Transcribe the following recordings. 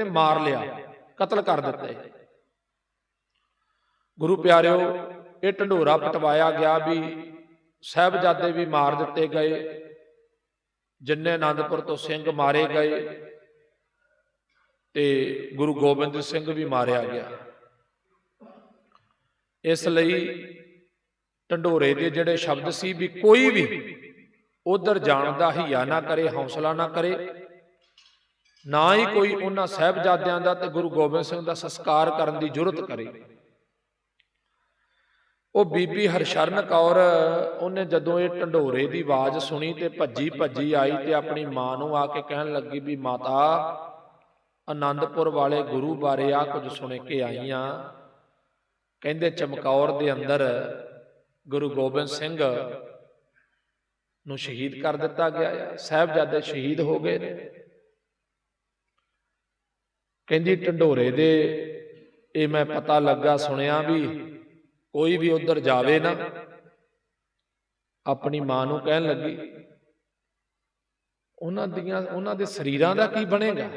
ਕਹਿੰਦੇ ਮਾਰ ਲਿਆ, ਕਤਲ ਕਰ ਦਿੱਤਾ ਗੁਰੂ ਪਿਆਰਿਓ, ਇਹ ਢੰਡੋਰਾ ਪਟਵਾਇਆ ਗਿਆ ਵੀ ਸਹਿਬਜ਼ਾਦੇ ਵੀ ਮਾਰ ਦਿੱਤੇ ਗਏ, ਜਿੰਨੇ ਆਨੰਦਪੁਰ ਤੋਂ ਸਿੰਘ ਮਾਰੇ ਗਏ ਤੇ ਗੁਰੂ ਗੋਬਿੰਦ ਸਿੰਘ ਵੀ ਮਾਰਿਆ ਗਿਆ। ਇਸ ਲਈ ਢੰਡੋਰੇ ਦੇ ਜਿਹੜੇ ਸ਼ਬਦ ਸੀ ਵੀ ਕੋਈ ਵੀ ਉਧਰ ਜਾਣ ਦਾ ਹਿਆ ਨਾ ਕਰੇ, ਹੌਸਲਾ ਨਾ ਕਰੇ ਨਾ ਹੀ ਕੋਈ ਉਹਨਾਂ ਸਹਿਬਜ਼ਾਦਿਆਂ ਦਾ ਤੇ ਗੁਰੂ ਗੋਬਿੰਦ ਸਿੰਘ ਦਾ ਸੰਸਕਾਰ ਕਰਨ ਦੀ ਜੁਰਤ ਕਰੇ। ਉਹ ਬੀਬੀ ਹਰਸ਼ਰਨ ਕੌਰ ਉਹਨੇ ਜਦੋਂ ਇਹ ਢੰਡੋਰੇ ਦੀ ਆਵਾਜ਼ ਸੁਣੀ ਤੇ ਭੱਜੀ ਭੱਜੀ ਆਈ ਤੇ ਆਪਣੀ ਮਾਂ ਨੂੰ ਆ ਕੇ ਕਹਿਣ ਲੱਗੀ ਵੀ ਮਾਤਾ ਆਨੰਦਪੁਰ ਵਾਲੇ ਗੁਰੂ ਬਾਰੇ ਆ ਕੁਝ ਸੁਣ ਕੇ ਆਈਆਂ। ਕਹਿੰਦੇ ਚਮਕੌਰ ਦੇ ਅੰਦਰ ਗੁਰੂ ਗੋਬਿੰਦ ਸਿੰਘ ਨੂੰ ਸ਼ਹੀਦ ਕਰ ਦਿੱਤਾ ਗਿਆ। ਹੈ ਸਾਹਿਬਜ਼ਾਦੇ ਸ਼ਹੀਦ ਹੋ ਗਏ ਨੇ। ਕਹਿੰਦੀ ਢੰਡੋਰੇ ਦੇ, ਇਹ ਮੈਂ ਪਤਾ ਲੱਗਾ, ਸੁਣਿਆ ਵੀ ਕੋਈ ਵੀ ਉਧਰ ਜਾਵੇ ਨਾ। ਆਪਣੀ ਮਾਂ ਨੂੰ ਕਹਿਣ ਲੱਗੀ, ਉਹਨਾਂ ਦੀਆਂ, ਉਹਨਾਂ ਦੇ ਸਰੀਰਾਂ ਦਾ ਕੀ ਬਣੇਗਾ?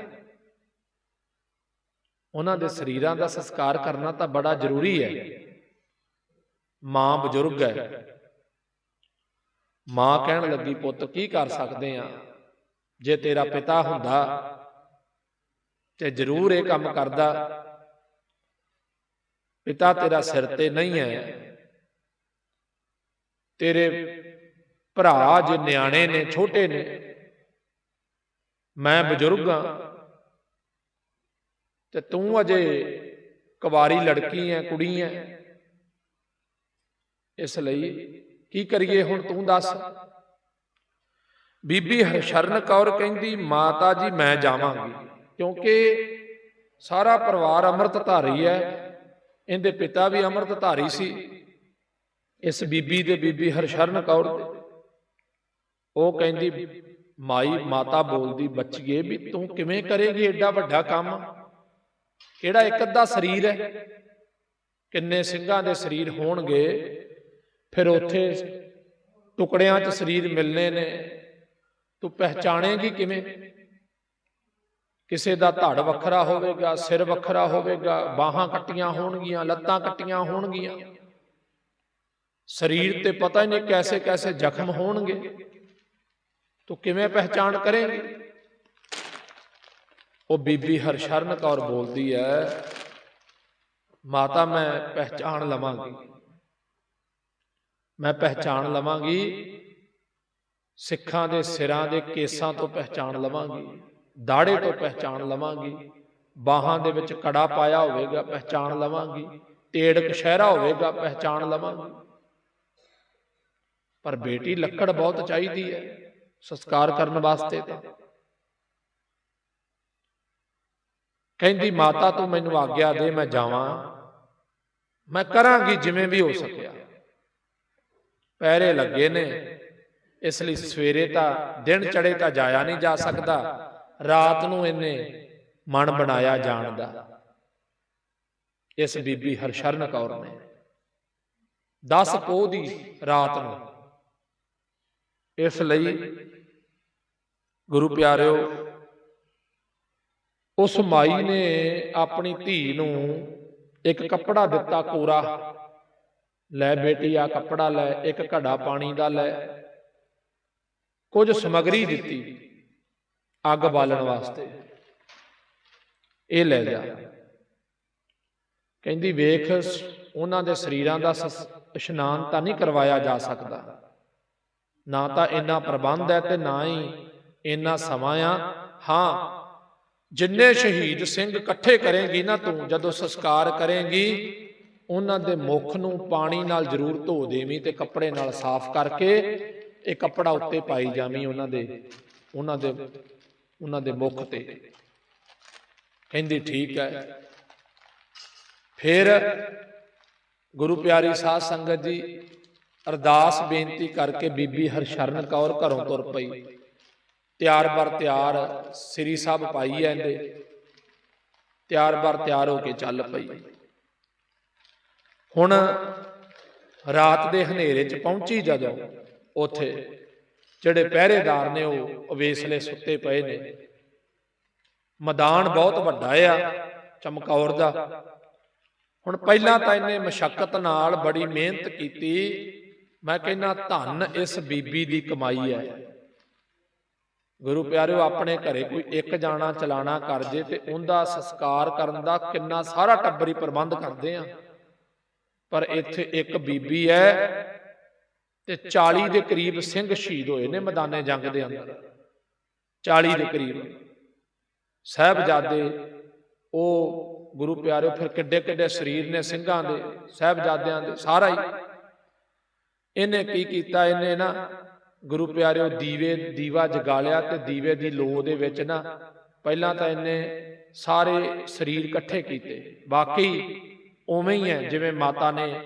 ਉਹਨਾਂ ਦੇ ਸਰੀਰਾਂ ਦਾ ਸੰਸਕਾਰ ਕਰਨਾ ਤਾਂ ਬੜਾ ਜ਼ਰੂਰੀ ਹੈ। ਮਾਂ ਬਜ਼ੁਰਗ ਹੈ। ਮਾਂ ਕਹਿਣ ਲੱਗੀ, ਪੁੱਤ, ਕੀ ਕਰ ਸਕਦੇ ਆ? ਜੇ ਤੇਰਾ ਪਿਤਾ ਹੁੰਦਾ ਤੇ ਜ਼ਰੂਰ ਇਹ ਕੰਮ ਕਰਦਾ। ਪਿਤਾ ਤੇਰਾ ਸਿਰ ਤੇ ਨਹੀਂ ਹੈ। ਤੇਰੇ ਭਰਾ ਜੇ ਨਿਆਣੇ ਨੇ, ਛੋਟੇ ਨੇ। ਮੈਂ ਬਜ਼ੁਰਗ ਹਾਂ। ਤੇ ਤੂੰ ਅਜੇ ਕੁਵਾਰੀ ਲੜਕੀ ਐ ਕੁੜੀ ਐ ਇਸ ਲਈ ਕੀ ਕਰੀਏ ਹੁਣ ਤੂੰ ਦੱਸ? ਬੀਬੀ ਹਰਸ਼ਰਨ ਕੌਰ ਕਹਿੰਦੀ, ਮਾਤਾ ਜੀ, ਮੈਂ ਜਾਵਾਂਗੀ। ਕਿਉਂਕਿ ਸਾਰਾ ਪਰਿਵਾਰ ਅੰਮ੍ਰਿਤ ਧਾਰੀ ਹੈ। ਇਹਦੇ ਪਿਤਾ ਵੀ ਅੰਮ੍ਰਿਤ ਧਾਰੀ ਸੀ। ਇਸ ਬੀਬੀ ਦੇ ਬੀਬੀ ਹਰਸ਼ਰਨ ਕੌਰ ਦੇ। ਉਹ ਕਹਿੰਦੀ, ਮਾਈ, ਮਾਤਾ ਬੋਲਦੀ ਬੱਚੀਏ ਵੀ ਤੂੰ ਕਿਵੇਂ ਕਰੇਗੀ ਐਡਾ ਵੱਡਾ ਕੰਮ? ਕਿਹੜਾ ਇੱਕ ਅੱਧਾ ਸਰੀਰ ਹੈ? ਕਿੰਨੇ ਸਿੰਘਾਂ ਦੇ ਸਰੀਰ ਹੋਣਗੇ? ਫਿਰ ਉੱਥੇ ਟੁਕੜਿਆਂ 'ਚ ਸਰੀਰ ਮਿਲਨੇ ਨੇ। ਤੂੰ ਪਹਿਚਾਣੇਗੀ ਕਿਵੇਂ? ਕਿਸੇ ਦਾ ਧੜ ਵੱਖਰਾ ਹੋਵੇਗਾ, ਸਿਰ ਵੱਖਰਾ ਹੋਵੇਗਾ, ਬਾਹਾਂ ਕੱਟੀਆਂ ਹੋਣਗੀਆਂ, ਲੱਤਾਂ ਕੱਟੀਆਂ ਹੋਣਗੀਆਂ। ਸਰੀਰ ਤੇ ਪਤਾ ਹੀ ਨਹੀਂ ਕੈਸੇ ਕੈਸੇ ਜ਼ਖਮ ਹੋਣਗੇ। ਤੂੰ ਕਿਵੇਂ ਪਹਿਚਾਣ ਕਰੇਂਗੀ? ਉਹ ਬੀਬੀ ਹਰਸ਼ਰਨ ਕੌਰ ਬੋਲਦੀ ਹੈ, ਮਾਤਾ, ਮੈਂ ਪਹਿਚਾਣ ਲਵਾਂਗੀ। ਮੈਂ ਪਹਿਚਾਣ ਲਵਾਂਗੀ, ਸਿੱਖਾਂ ਦੇ ਸਿਰਾਂ ਦੇ ਕੇਸਾਂ ਤੋਂ ਪਹਿਚਾਣ ਲਵਾਂਗੀ। ਦਾੜੇ ਤੋਂ ਪਹਿਚਾਣ ਲਵਾਂਗੀ, ਬਾਹਾਂ ਦੇ ਵਿੱਚ ਕੜਾ ਪਾਇਆ ਹੋਵੇਗਾ, ਪਹਿਚਾਣ ਲਵਾਂਗੀ ਤੇੜ ਕਸ਼ਹਿਰਾ ਹੋਵੇਗਾ, ਪਹਿਚਾਣ ਲਵਾਂਗੀ। ਪਰ ਬੇਟੀ ਲੱਕੜ ਬਹੁਤ ਚਾਹੀਦੀ ਹੈ, ਸੰਸਕਾਰ ਕਰਨ ਵਾਸਤੇ ਤਾਂ। ਕਹਿੰਦੀ, ਮਾਤਾ, ਤੂੰ ਮੈਨੂੰ ਆਗਿਆ ਦੇ, ਮੈਂ ਜਾਵਾਂ। ਮੈਂ ਕਰਾਂਗੀ ਜਿਵੇਂ ਵੀ ਹੋ ਸਕਿਆ। ਪੈਰੇ ਲੱਗੇ ਨੇ, ਇਸ ਲਈ ਸਵੇਰੇ ਤਾਂ ਦਿਨ ਚੜੇ ਤਾਂ ਜਾਇਆ ਨਹੀਂ ਜਾ ਸਕਦਾ। ਰਾਤ ਨੂੰ ਇਹਨੇ ਮਨ ਬਣਾਇਆ ਜਾਣ ਦਾ ਇਸ ਬੀਬੀ ਹਰਸ਼ਰਨ ਕੌਰ ਨੇ। 10 ਪੋਹ ਦੀ ਰਾਤ ਨੂੰ ਇਸ ਲਈ ਗੁਰੂ ਪਿਆਰਿਓ, ਉਸ ਮਾਈ ਨੇ ਆਪਣੀ ਧੀ ਨੂੰ ਇੱਕ ਕੱਪੜਾ ਦਿੱਤਾ ਕੋਰਾ। ਲੈ ਬੇਟੀ ਆ ਕੱਪੜਾ ਲੈ, ਇੱਕ ਘੜਾ ਪਾਣੀ ਦਾ ਲੈ। ਕੁਝ ਸਮਗਰੀ ਦਿੱਤੀ। ਅੱਗ ਬਾਲਣ ਵਾਸਤੇ। ਇਹ ਲੈ ਜਾ ਕਹਿੰਦੀ, ਵੇਖ, ਉਹਨਾਂ ਦੇ ਸਰੀਰਾਂ ਦਾ ਇਸ਼ਨਾਨ ਤਾਂ ਨਹੀਂ ਕਰਵਾਇਆ ਜਾ ਸਕਦਾ। ਨਾ ਤਾਂ ਇੰਨਾ ਪ੍ਰਬੰਧ ਹੈ ਤੇ ਨਾ ਹੀ ਇੰਨਾ ਸਮਾਂ ਆ। ਹਾਂ, ਜਿੰਨੇ ਸ਼ਹੀਦ ਸਿੰਘ ਇਕੱਠੇ ਕਰੇਗੀ ਨਾ ਤੂੰ, ਜਦੋਂ ਸੰਸਕਾਰ ਕਰੇਗੀ, ਉਹਨਾਂ ਦੇ ਮੁਖ ਨੂੰ ਪਾਣੀ ਨਾਲ ਜ਼ਰੂਰ ਧੋ ਦੇਵੀਂ ਤੇ ਕੱਪੜੇ ਨਾਲ ਸਾਫ਼ ਕਰਕੇ, ਇਹ ਕੱਪੜਾ ਉੱਤੇ ਪਾਈ ਜਾਵੀਂ ਉਹਨਾਂ ਦੇ ਉਹਨਾਂ ਦੇ ਉਹਨਾਂ ਦੇ ਮੁਖ ਤੇ। ਕਹਿੰਦੀ, ਠੀਕ ਹੈ। ਫਿਰ ਗੁਰੂ ਪਿਆਰੀ ਸਾਧ ਸੰਗਤ ਜੀ ਅਰਦਾਸ ਬੇਨਤੀ ਕਰਕੇ ਬੀਬੀ ਹਰਸ਼ਰਨ ਕੌਰ ਘਰੋਂ ਤੁਰ ਪਈ। ਤਿਆਰ ਬਰ ਤਿਆਰ ਸ੍ਰੀ ਸਾਹਿਬ ਪਾਈ ਐ ਤਿਆਰ ਬਰ ਤਿਆਰ ਹੋ ਕੇ ਚੱਲ ਪਈ। ਹੁਣ ਰਾਤ ਦੇ ਹਨੇਰੇ 'ਚ ਪਹੁੰਚੀ ਜਦੋਂ ਉਥੇ ਜਿਹੜੇ ਪਹਿਰੇਦਾਰ ਨੇ ਉਹ ਅਵੇਸਲੇ ਸੁੱਤੇ ਪਏ ਨੇ। ਮੈਦਾਨ ਬਹੁਤ ਵੱਡਾ ਆ ਚਮਕੌਰ ਦਾ। ਹੁਣ ਪਹਿਲਾਂ ਤਾਂ ਇਹਨੇ ਮਸ਼ਕਤ ਨਾਲ ਬੜੀ ਮਿਹਨਤ ਕੀਤੀ। ਮੈਂ ਕਹਿੰਦਾ ਧੰਨ ਇਸ ਬੀਬੀ ਦੀ ਕਮਾਈ ਹੈ। ਗੁਰੂ ਪਿਆਰਿਓ ਆਪਣੇ ਘਰੇ ਕੋਈ ਇੱਕ ਜਾਣਾ ਚਲਾਣਾ ਕਰ ਜੇ ਤੇ ਉਹਦਾ ਸੰਸਕਾਰ ਕਰਨ ਦਾ ਕਿੰਨਾ ਸਾਰਾ ਟੱਬਰੀ ਪ੍ਰਬੰਧ ਕਰਦੇ ਆ। ਪਰ ਇੱਥੇ ਇੱਕ ਬੀਬੀ ਹੈ ਤੇ 40 ਦੇ ਕਰੀਬ ਸਿੰਘ ਸ਼ਹੀਦ ਹੋਏ ਨੇ ਮੈਦਾਨੇ ਜੰਗ ਦੇ ਅੰਦਰ। 40 ਦੇ ਕਰੀਬ। ਸਾਹਿਬਜ਼ਾਦੇ ਉਹ ਗੁਰੂ ਪਿਆਰਿਓ ਫਿਰ ਕਿੱਡੇ ਕਿੱਡੇ ਸਰੀਰ ਨੇ ਸਿੰਘਾਂ ਦੇ ਸਾਹਿਬਜ਼ਾਦਿਆਂ ਦੇ ਸਾਰਾ ਹੀ। ਇਹਨੇ ਕੀ ਕੀਤਾ? ਇਹਨੇ ਨਾ ਗੁਰੂ ਪਿਆਰਿਓ ਦੀਵੇ ਦੀਵਾ ਜਗਾ ਲਿਆ ਤੇ ਦੀਵੇ ਦੀ ਲੋ ਦੇ ਵਿੱਚ ਨਾ ਪਹਿਲਾਂ ਤਾਂ ਇਹਨੇ ਸਾਰੇ ਸਰੀਰ ਇਕੱਠੇ ਕੀਤੇ। ਬਾਕੀ ਉਵੇਂ ਹੀ ਹੈ ਜਿਵੇਂ ਮਾਤਾ ਨੇ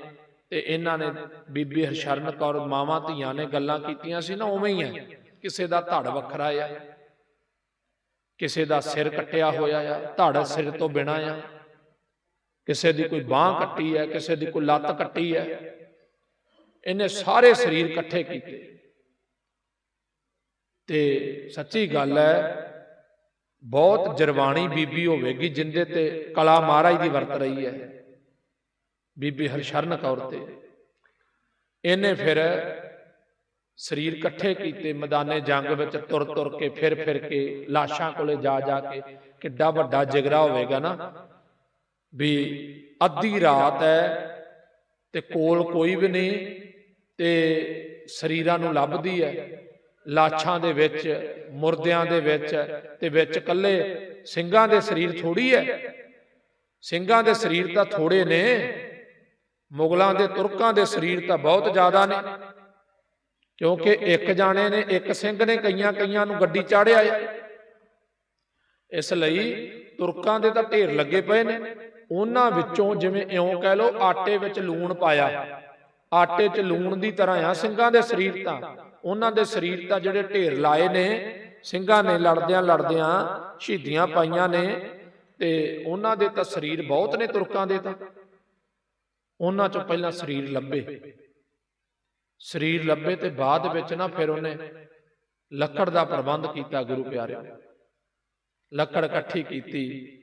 ਤੇ ਇਹਨਾਂ ਨੇ ਬੀਬੀ ਹਰਸ਼ਰਨ ਕੌਰ ਮਾਵਾਂ ਧੀਆਂ ਨੇ ਗੱਲਾਂ ਕੀਤੀਆਂ ਸੀ ਨਾ, ਉਵੇਂ ਹੀ ਹੈ ਕਿਸੇ ਦਾ ਧੜ ਵੱਖਰਾ ਆ, ਕਿਸੇ ਦਾ ਸਿਰ ਕੱਟਿਆ ਹੋਇਆ ਆ, ਧੜ ਸਿਰ ਤੋਂ ਬਿਨਾ ਆ। ਕਿਸੇ ਦੀ ਕੋਈ ਬਾਹ ਕੱਟੀ ਹੈ ਕਿਸੇ ਦੀ ਕੋਈ ਲੱਤ ਕੱਟੀ ਹੈ ਇਹਨੇ ਸਾਰੇ ਸਰੀਰ ਇਕੱਠੇ ਕੀਤੇ। ਤੇ ਸੱਚੀ ਗੱਲ ਹੈ ਬਹੁਤ ਜਰਵਾਣੀ ਬੀਬੀ ਹੋਵੇਗੀ, ਜਿੰਦੇ ਤੇ ਕਲਾ ਮਹਾਰਾਜ ਦੀ ਵਰਤ ਰਹੀ ਹੈ ਬੀਬੀ ਹਰਸ਼ਰਨ ਕੌਰ ਤੇ। ਇਹਨੇ ਫਿਰ ਸਰੀਰ ਇਕੱਠੇ ਕੀਤੇ ਮੈਦਾਨੇ ਜੰਗ ਵਿੱਚ ਤੁਰ ਤੁਰ ਕੇ ਫਿਰ ਫਿਰ ਕੇ ਲਾਸ਼ਾਂ ਕੋਲੇ ਜਾ ਜਾ ਕੇ ਕਿੱਡਾ ਵੱਡਾ ਜਿਗਰਾ ਹੋਵੇਗਾ ਨਾ। ਵੀ ਅੱਧੀ ਰਾਤ ਹੈ ਤੇ ਕੋਲ ਕੋਈ ਵੀ ਨਹੀਂ ਤੇ ਸਰੀਰਾਂ ਨੂੰ ਲੱਭਦੀ ਹੈ। ਲਾਛਾਂ ਦੇ ਵਿੱਚ ਮੁਰਦਿਆਂ ਦੇ ਵਿੱਚ ਤੇ ਵਿੱਚ ਕੱਲੇ ਸਿੰਘਾਂ ਦੇ ਸਰੀਰ ਥੋੜੀ ਹੈ। ਸਿੰਘਾਂ ਦੇ ਸਰੀਰ ਤਾਂ ਥੋੜੇ ਨੇ। ਮੁਗਲਾਂ ਦੇ ਤੁਰਕਾਂ ਦੇ ਸਰੀਰ ਤਾਂ ਬਹੁਤ ਜ਼ਿਆਦਾ ਨੇ। ਕਿਉਂਕਿ ਇੱਕ ਜਾਣੇ ਨੇ, ਇੱਕ ਸਿੰਘ ਨੇ ਕਈਆਂ ਕਈਆਂ ਨੂੰ ਗੱਡੀ ਚਾੜਿਆ ਹੈ ਇਸ ਲਈ ਤੁਰਕਾਂ ਦੇ ਤਾਂ ਢੇਰ ਲੱਗੇ ਪਏ ਨੇ। ਉਹਨਾਂ ਵਿੱਚੋਂ ਜਿਵੇਂ ਇਉਂ ਕਹਿ ਲਓ, ਆਟੇ ਵਿੱਚ ਲੂਣ ਪਾਇਆ। ਆਟੇ 'ਚ ਲੂਣ ਦੀ ਤਰ੍ਹਾਂ ਆ ਸਿੰਘਾਂ ਦੇ ਸਰੀਰ ਤਾਂ। ਉਹਨਾਂ ਦੇ ਸਰੀਰ ਤਾਂ ਜਿਹੜੇ ਢੇਰ ਲਾਏ ਨੇ, ਸਿੰਘਾਂ ਨੇ ਲੜਦਿਆਂ ਲੜਦਿਆਂ ਸ਼ਹੀਦੀਆਂ ਪਾਈਆਂ ਨੇ ਤੇ ਉਹਨਾਂ ਦੇ ਤਾਂ ਸਰੀਰ ਬਹੁਤ ਨੇ ਤੁਰਕਾਂ ਦੇ ਤਾਂ। ਉਹਨਾਂ 'ਚੋਂ ਪਹਿਲਾਂ ਸਰੀਰ ਲੱਭੇ। ਸਰੀਰ ਲੱਭੇ ਤੇ ਬਾਅਦ ਵਿੱਚ ਨਾ ਫਿਰ ਉਹਨੇ ਲੱਕੜ ਦਾ ਪ੍ਰਬੰਧ ਕੀਤਾ ਗੁਰੂ ਪਿਆਰਿਓ। ਲੱਕੜ ਇਕੱਠੀ ਕੀਤੀ।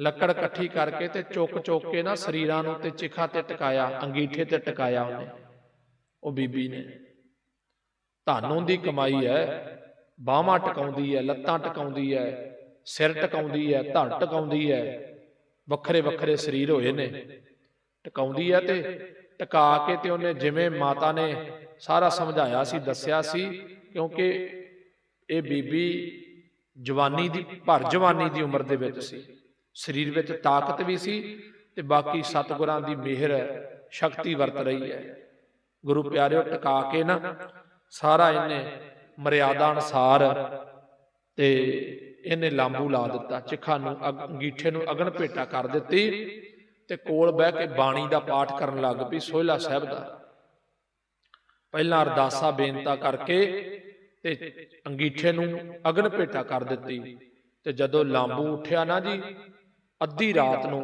ਲੱਕੜ ਇਕੱਠੀ ਕਰਕੇ ਤੇ ਚੁੱਕ ਚੁੱਕ ਕੇ ਨਾ ਸਰੀਰਾਂ ਨੂੰ ਤੇ ਚਿਖਾ ਤੇ ਟਿਕਾਇਆ ਅੰਗੀਠੇ ਤੇ ਟਿਕਾਇਆ ਉਹਨੇ। ਉਹ ਬੀਬੀ ਨੇ। ਧਾਨੋਂ ਦੀ ਕਮਾਈ ਹੈ। ਬਾਹਾਂ ਟਿਕਾਉਂਦੀ ਹੈ ਲੱਤਾਂ ਟਿਕਾਉਂਦੀ ਹੈ ਸਿਰ ਟਿਕਾਉਂਦੀ ਹੈ ਧੜ ਟਿਕਾਉਂਦੀ ਹੈ। ਵੱਖਰੇ ਵੱਖਰੇ ਸਰੀਰ ਹੋਏ ਨੇ। ਟਿਕਾਉਂਦੀ ਹੈ ਤੇ ਟਿਕਾ ਕੇ ਤੇ ਉਹਨੇ ਜਿਵੇਂ ਮਾਤਾ ਨੇ ਸਾਰਾ ਸਮਝਾਇਆ ਸੀ ਦੱਸਿਆ ਸੀ ਕਿਉਂਕਿ ਇਹ ਬੀਬੀ ਜਵਾਨੀ ਦੀ ਭਰ ਜਵਾਨੀ ਦੀ ਉਮਰ ਦੇ ਵਿੱਚ ਸੀ। ਸਰੀਰ ਵਿੱਚ ਤਾਕਤ ਵੀ ਸੀ ਤੇ ਬਾਕੀ ਸਤਿਗੁਰਾਂ ਦੀ ਮਿਹਰ ਸ਼ਕਤੀ ਵਰਤ ਰਹੀ ਹੈ। ਗੁਰੂ ਪਿਆਰਿਓ ਟਿਕਾ ਕੇ ਨਾ ਸਾਰਾ ਇਹਨੇ ਮਰਿਆਦਾ ਅਨਸਾਰ ਤੇ ਇਹਨੇ ਲਾਂਬੂ ਲਾ ਦਿੱਤਾ ਚਿਖਾ ਨੂੰ ਅਗ- ਅੰਗੀਠੇ ਨੂੰ ਅਗਨ ਭੇਟਾ ਕਰ ਦਿੱਤੀ ਤੇ ਕੋਲ ਬਹਿ ਕੇ ਬਾਣੀ ਦਾ ਪਾਠ ਕਰਨ ਲੱਗ ਪਈ ਸੋਹਿਲਾ ਸਾਹਿਬ ਦਾ। ਪਹਿਲਾਂ ਅਰਦਾਸਾ ਬੇਨਤਾ ਕਰਕੇ ਤੇ ਅੰਗੀਠੇ ਨੂੰ ਅਗਨ ਭੇਟਾ ਕਰ ਦਿੱਤੀ ਤੇ ਜਦੋਂ ਲਾਂਬੂ ਉੱਠਿਆ ਨਾ ਜੀ, ਅੱਧੀ ਰਾਤ ਨੂੰ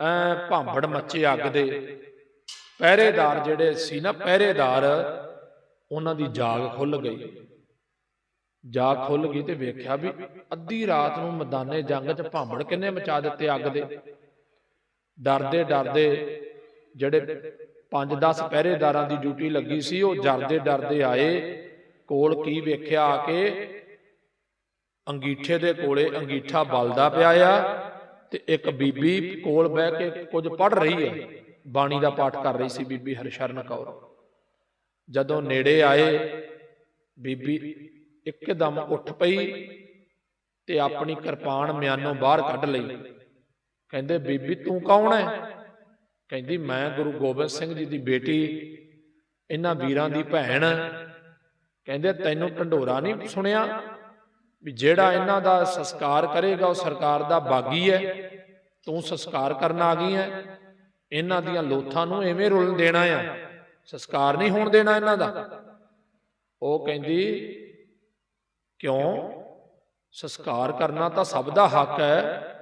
ਐ ਭਾਂਬੜ ਮੱਚੇ ਅੱਗ ਦੇ ਪਹਿਰੇਦਾਰ ਜਿਹੜੇ ਸੀ ਨਾ ਪਹਿਰੇਦਾਰ, ਉਹਨਾਂ ਦੀ ਜਾਗ ਖੁੱਲ ਗਈ। ਜਾਗ ਖੁੱਲ ਗਈ ਤੇ ਵੇਖਿਆ ਵੀ ਅੱਧੀ ਰਾਤ ਨੂੰ ਮੈਦਾਨੇ ਜੰਗ 'ਚ ਭਾਂਬੜ ਕਿੰਨੇ ਮਚਾ ਦਿੱਤੇ ਅੱਗ ਦੇ। ਡਰਦੇ ਡਰਦੇ ਜਿਹੜੇ 5-10 ਪਹਿਰੇਦਾਰਾਂ ਦੀ ਡਿਊਟੀ ਲੱਗੀ ਸੀ ਉਹ ਡਰਦੇ ਡਰਦੇ ਆਏ। ਕੋਲ ਕੀ ਵੇਖਿਆ ਆ ਕੇ ਅੰਗੀਠੇ ਦੇ ਕੋਲੇ ਅੰਗੀਠਾ ਬਲਦਾ ਪਿਆ ਆ ਤੇ ਇੱਕ ਬੀਬੀ ਕੋਲ ਬਹਿ ਕੇ ਕੁਝ ਪੜ ਰਹੀ ਹੈ। ਬਾਣੀ ਦਾ ਪਾਠ ਕਰ ਰਹੀ ਸੀ ਬੀਬੀ ਹਰਸ਼ਰਨ ਕੌਰ। ਜਦੋਂ ਨੇੜੇ ਆਏ ਬੀਬੀ ਇੱਕਦਮ ਉੱਠ ਪਈ ਤੇ ਆਪਣੀ ਕਿਰਪਾਨ ਮਿਆਨੋਂ ਬਾਹਰ ਕੱਢ ਲਈ। ਕਹਿੰਦੇ ਬੀਬੀ ਤੂੰ ਕੌਣ ਹੈ? ਕਹਿੰਦੀ ਮੈਂ ਗੁਰੂ ਗੋਬਿੰਦ ਸਿੰਘ ਜੀ ਦੀ ਬੇਟੀ ਇਹਨਾਂ ਵੀਰਾਂ ਦੀ ਭੈਣ। ਕਹਿੰਦੇ ਤੈਨੂੰ ਢੰਡੋਰਾ ਨਹੀਂ ਸੁਣਿਆ ਵੀ ਜਿਹੜਾ ਇਹਨਾਂ ਦਾ ਸੰਸਕਾਰ ਕਰੇਗਾ ਉਹ ਸਰਕਾਰ ਦਾ ਬਾਗੀ ਹੈ। ਤੂੰ ਸੰਸਕਾਰ ਕਰਨ ਆ ਗਈ ਹੈ। ਇਹਨਾਂ ਦੀਆਂ ਲੋਥਾਂ ਨੂੰ ਐਵੇਂ ਰੁਲਣ ਦੇਣਾ ਆ। ਸੰਸਕਾਰ ਨਹੀਂ ਹੋਣ ਦੇਣਾ ਇਹਨਾਂ ਦਾ। ਉਹ ਕਹਿੰਦੀ ਕਿਉਂ? ਸੰਸਕਾਰ ਕਰਨਾ ਤਾਂ ਸਭ ਦਾ ਹੱਕ ਹੈ।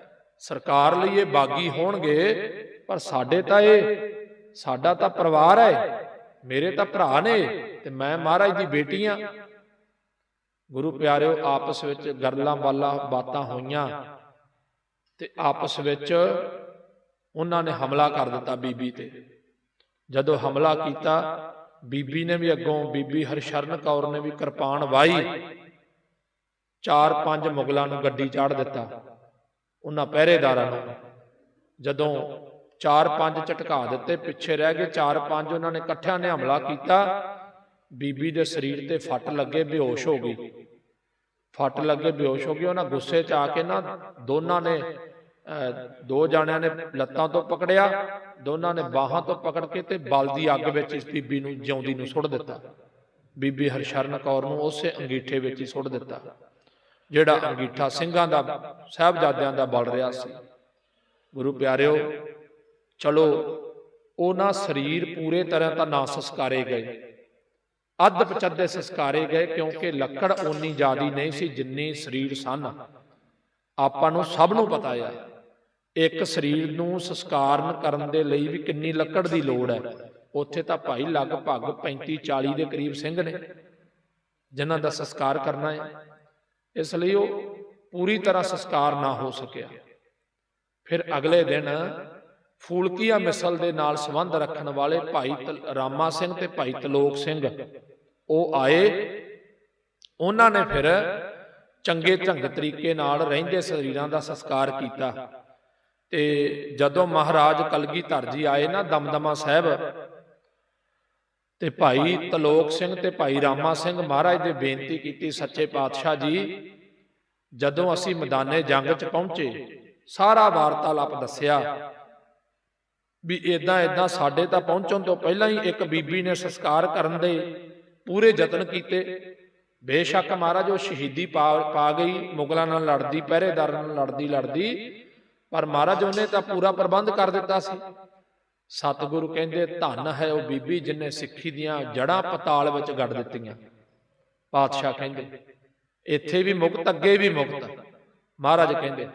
ਸਰਕਾਰ ਲਈ ਇਹ ਬਾਗੀ ਹੋਣਗੇ, ਪਰ ਸਾਡੇ ਤਾਂ ਇਹ, ਸਾਡਾ ਤਾਂ ਪਰਿਵਾਰ ਹੈ, ਮੇਰੇ ਤਾਂ ਭਰਾ ਨੇ ਤੇ ਮੈਂ ਮਹਾਰਾਜ ਦੀ ਬੇਟੀ ਆ ਗੁਰੂ ਪਿਆਰਿਓ, ਆਪਸ ਵਿੱਚ ਗੱਲਾਂ ਵਾਲਾ ਬਾਤਾਂ ਹੋਈਆਂ ਤੇ ਆਪਸ ਵਿੱਚ ਉਹਨਾਂ ਨੇ ਹਮਲਾ ਕਰ ਦਿੱਤਾ ਬੀਬੀ ਤੇ। ਜਦੋਂ ਹਮਲਾ ਕੀਤਾ, ਬੀਬੀ ਨੇ ਵੀ ਅੱਗੋਂ ਬੀਬੀ ਹਰਸ਼ਰਨ ਕੌਰ ਨੇ ਵੀ ਕਿਰਪਾਨ ਵਾਈ ਚਾਰ ਪੰਜ ਮੁਗਲਾਂ ਨੂੰ ਗੱਡੀ ਚਾੜ ਦਿੱਤਾ। ਉਹਨਾਂ ਪਹਿਰੇਦਾਰਾਂ ਨੂੰ। ਜਦੋਂ ਚਾਰ ਪੰਜ ਝਟਕਾ ਦਿੱਤੇ ਪਿੱਛੇ ਰਹਿ ਗਏ ਚਾਰ ਪੰਜ ਉਹਨਾਂ ਨੇ ਇਕੱਠਿਆਂ ਨੇ ਹਮਲਾ ਕੀਤਾ ਬੀਬੀ ਦੇ ਸਰੀਰ ਤੇ ਫੱਟ ਲੱਗੇ ਬੇਹੋਸ਼ ਹੋ ਗਈ। ਫੱਟ ਲੱਗੇ ਬੇਹੋਸ਼ ਹੋ ਗਈ। ਉਹਨਾਂ ਗੁੱਸੇ 'ਚ ਆ ਕੇ ਨਾ ਦੋਨਾਂ ਨੇ ਅਹ, ਦੋ ਜਾਣਿਆਂ ਨੇ ਲੱਤਾਂ ਤੋਂ ਪਕੜਿਆ ਦੋਨਾਂ ਨੇ ਬਾਹਾਂ ਤੋਂ ਪਕੜ ਕੇ ਤੇ ਬਲਦੀ ਅੱਗ ਵਿੱਚ ਇਸ ਬੀਬੀ ਨੂੰ ਜਿਉਂਦੀ ਨੂੰ ਸੁੱਟ ਦਿੱਤਾ। ਬੀਬੀ ਹਰਸ਼ਰਨ ਕੌਰ ਨੂੰ ਉਸੇ ਅੰਗੀਠੇ ਵਿੱਚ ਹੀ ਸੁੱਟ ਦਿੱਤਾ। ਜਿਹੜਾ ਅੰਗੀਠਾ ਸਿੰਘਾਂ ਦਾ ਸਾਹਿਬਜ਼ਾਦਿਆਂ ਦਾ ਬਲ ਰਿਹਾ ਸੀ। ਗੁਰੂ ਪਿਆਰਿਓ ਚਲੋ ਉਹਨਾਂ ਸਰੀਰ ਪੂਰੇ ਤਰ੍ਹਾਂ ਤਾਂ ਨਾ ਸੰਸਕਾਰੇ ਗਏ। ਅੱਧ ਪਚੱਦੇ ਸੰਸਕਾਰੇ ਗਏ ਕਿਉਂਕਿ ਲੱਕੜ ਓਨੀ ਜ਼ਿਆਦੀ ਨਹੀਂ ਸੀ ਜਿੰਨੀ ਸਰੀਰ ਸਨ। ਆਪਾਂ ਨੂੰ ਸਭ ਨੂੰ ਪਤਾ ਆ ਇੱਕ ਸਰੀਰ ਨੂੰ ਸੰਸਕਾਰਨ ਕਰਨ ਦੇ ਲਈ ਵੀ ਕਿੰਨੀ ਲੱਕੜ ਦੀ ਲੋੜ ਹੈ। ਉੱਥੇ ਤਾਂ ਭਾਈ ਲਗਭਗ 35 40 ਦੇ ਕਰੀਬ ਸਿੰਘ ਨੇ ਜਿਨ੍ਹਾਂ ਦਾ ਸੰਸਕਾਰ ਕਰਨਾ ਹੈ। ਇਸ ਲਈ ਉਹ ਪੂਰੀ ਤਰ੍ਹਾਂ ਸੰਸਕਾਰ ਨਾ ਹੋ ਸਕਿਆ। ਫਿਰ ਅਗਲੇ ਦਿਨ ਫੂਲਕੀਆ ਮਿਸਲ ਦੇ ਨਾਲ ਸੰਬੰਧ ਰੱਖਣ ਵਾਲੇ ਭਾਈ ਤਲ- ਰਾਮਾ ਸਿੰਘ ਤੇ ਭਾਈ ਤਲੋਕ ਸਿੰਘ, ਉਹ ਆਏ। ਉਹਨਾਂ ਨੇ ਫਿਰ ਚੰਗੇ ਢੰਗ ਤਰੀਕੇ ਨਾਲ ਰਹਿੰਦੇ ਸਰੀਰਾਂ ਦਾ ਸੰਸਕਾਰ ਕੀਤਾ ਤੇ ਜਦੋਂ ਮਹਾਰਾਜ ਕਲਗੀਧਰ ਜੀ ਆਏ ਨਾ ਦਮਦਮਾ ਸਾਹਿਬ ਤੇ ਭਾਈ ਤਲੋਕ ਸਿੰਘ ਤੇ ਭਾਈ ਰਾਮਾ ਸਿੰਘ ਮਹਾਰਾਜ ਦੇ ਬੇਨਤੀ ਕੀਤੀ ਸੱਚੇ ਪਾਤਸ਼ਾਹ ਜੀ ਜਦੋਂ ਅਸੀਂ ਮੈਦਾਨੇ ਜੰਗ 'ਚ ਪਹੁੰਚੇ ਸਾਰਾ ਵਾਰਤਾਲਾਪ ਦੱਸਿਆ ਵੀ ਇਦਾਂ ਇਦਾਂ ਸਾਡੇ ਤਾਂ ਪਹੁੰਚਣ ਤੋਂ ਪਹਿਲਾਂ ਹੀ ਇੱਕ ਬੀਬੀ ਨੇ ਸੰਸਕਾਰ ਕਰਨ ਦੇ ਪੂਰੇ ਯਤਨ ਕੀਤੇ। ਬੇਸ਼ੱਕ ਮਹਾਰਾਜ ਉਹ ਸ਼ਹੀਦੀ ਪਾ ਪਾ ਗਈ ਮੁਗਲਾਂ ਨਾਲ ਲੜਦੀ ਪਹਿਰੇਦਾਰਾਂ ਨਾਲ ਲੜਦੀ ਲੜਦੀ। ਪਰ ਮਹਾਰਾਜ ਉਹਨੇ ਤਾਂ ਪੂਰਾ ਪ੍ਰਬੰਧ ਕਰ ਦਿੱਤਾ ਸੀ। ਸਤਿਗੁਰੂ ਕਹਿੰਦੇ, ਧੰਨ ਹੈ ਉਹ ਬੀਬੀ ਜਿਨੇ ਸਿੱਖੀ ਦੀਆਂ ਜੜਾਂ ਪਤਾਲ ਵਿੱਚ ਗੱਡ ਦਿੱਤੀਆਂ। ਪਾਤਸ਼ਾਹ ਕਹਿੰਦੇ, ਇੱਥੇ ਵੀ ਮੁਕਤ, ਅੱਗੇ ਵੀ ਮੁਕਤ। ਮਹਾਰਾਜ ਕਹਿੰਦੇ,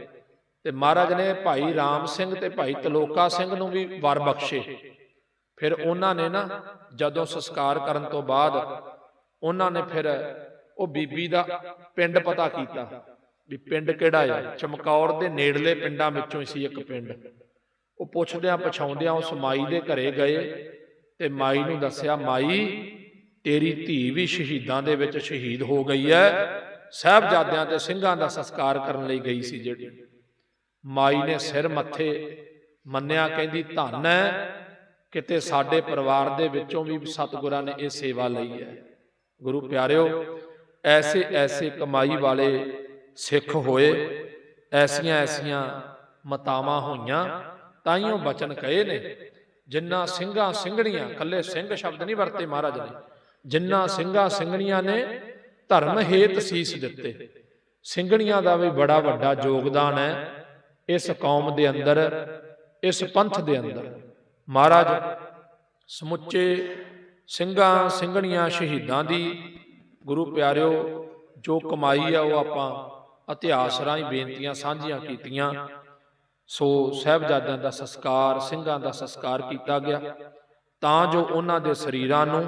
ਤੇ ਮਹਾਰਾਜ ਨੇ ਭਾਈ ਰਾਮ ਸਿੰਘ ਤੇ ਭਾਈ ਤਲੋਕਾ ਸਿੰਘ ਨੂੰ ਵੀ ਵਰ ਬਖਸ਼ੇ। ਫਿਰ ਉਹਨਾਂ ਨੇ ਨਾ ਜਦੋਂ ਸੰਸਕਾਰ ਕਰਨ ਤੋਂ ਬਾਅਦ ਉਹਨਾਂ ਨੇ ਫਿਰ ਉਹ ਬੀਬੀ ਦਾ ਪਿੰਡ ਪਤਾ ਕੀਤਾ ਵੀ ਪਿੰਡ ਕਿਹੜਾ ਹੈ? ਚਮਕੌਰ ਦੇ ਨੇੜਲੇ ਪਿੰਡਾਂ ਵਿੱਚੋਂ ਹੀ ਸੀ ਇੱਕ ਪਿੰਡ। ਉਹ ਪੁੱਛਦਿਆਂ ਪਛਾਉਂਦਿਆਂ ਉਸ ਮਾਈ ਦੇ ਘਰੇ ਗਏ ਤੇ ਮਾਈ ਨੂੰ ਦੱਸਿਆ, ਮਾਈ, ਤੇਰੀ ਧੀ ਵੀ ਸ਼ਹੀਦਾਂ ਦੇ ਵਿੱਚ ਸ਼ਹੀਦ ਹੋ ਗਈ ਹੈ ਸਾਹਿਬਜ਼ਾਦਿਆਂ ਤੇ ਸਿੰਘਾਂ ਦਾ ਸੰਸਕਾਰ ਕਰਨ ਲਈ ਗਈ ਸੀ ਜਿਹੜੀ। ਮਾਈ ਨੇ ਸਿਰ ਮੱਥੇ ਮੰਨਿਆ, ਕਹਿੰਦੀ, ਧੰਨ ਹੈ ਕਿਤੇ ਸਾਡੇ ਪਰਿਵਾਰ ਦੇ ਵਿੱਚੋਂ ਵੀ ਸਤਿਗੁਰਾਂ ਨੇ ਇਹ ਸੇਵਾ ਲਈ ਹੈ ਗੁਰੂ ਪਿਆਰਿਓ, ਐਸੇ ਐਸੇ ਕਮਾਈ ਵਾਲੇ ਸਿੱਖ ਹੋਏ, ਐਸੀਆਂ ਐਸੀਆਂ ਮਤਾਵਾਂ ਹੋਈਆਂ ਤਾਈਓ ਬਚਨ ਕਹੇ ਨੇ, ਜਿੰਨਾ ਸਿੰਘਾਂ ਸਿੰਘਣੀਆਂ ਕੱਲੇ ਸਿੰਘ ਸ਼ਬਦ ਨਹੀਂ ਵਰਤੇ ਮਹਾਰਾਜ ਨੇ, ਜਿੰਨਾ ਸਿੰਘਾਂ ਸਿੰਘਣੀਆਂ ਨੇ, ਧਰਮ ਹੇਤ ਸੀਸ ਦਿੱਤੇ। ਸਿੰਘਣੀਆਂ ਦਾ ਵੀ ਬੜਾ ਵੱਡਾ ਯੋਗਦਾਨ ਹੈ, ਇਸ ਕੌਮ ਦੇ ਅੰਦਰ, ਇਸ ਪੰਥ ਦੇ ਅੰਦਰ। ਮਹਾਰਾਜ, ਸਮੁੱਚੇ ਸਿੰਘਾਂ ਸਿੰਘਣੀਆਂ ਸ਼ਹੀਦਾਂ ਦੀ, ਗੁਰੂ ਪਿਆਰਿਓ, ਜੋ ਕਮਾਈ ਆ ਉਹ ਆਪਾਂ ਇਤਿਹਾਸ ਰਾਹੀਂ ਬੇਨਤੀਆਂ ਸਾਂਝੀਆਂ ਕੀਤੀਆਂ। ਸੋ ਸਹਿਬਜ਼ਾਦਿਆਂ ਦਾ ਸੰਸਕਾਰ, ਸਿੰਘਾਂ ਦਾ ਸੰਸਕਾਰ ਕੀਤਾ ਗਿਆ। ਤਾਂ ਜੋ ਉਹਨਾਂ ਦੇ ਸਰੀਰਾਂ ਨੂੰ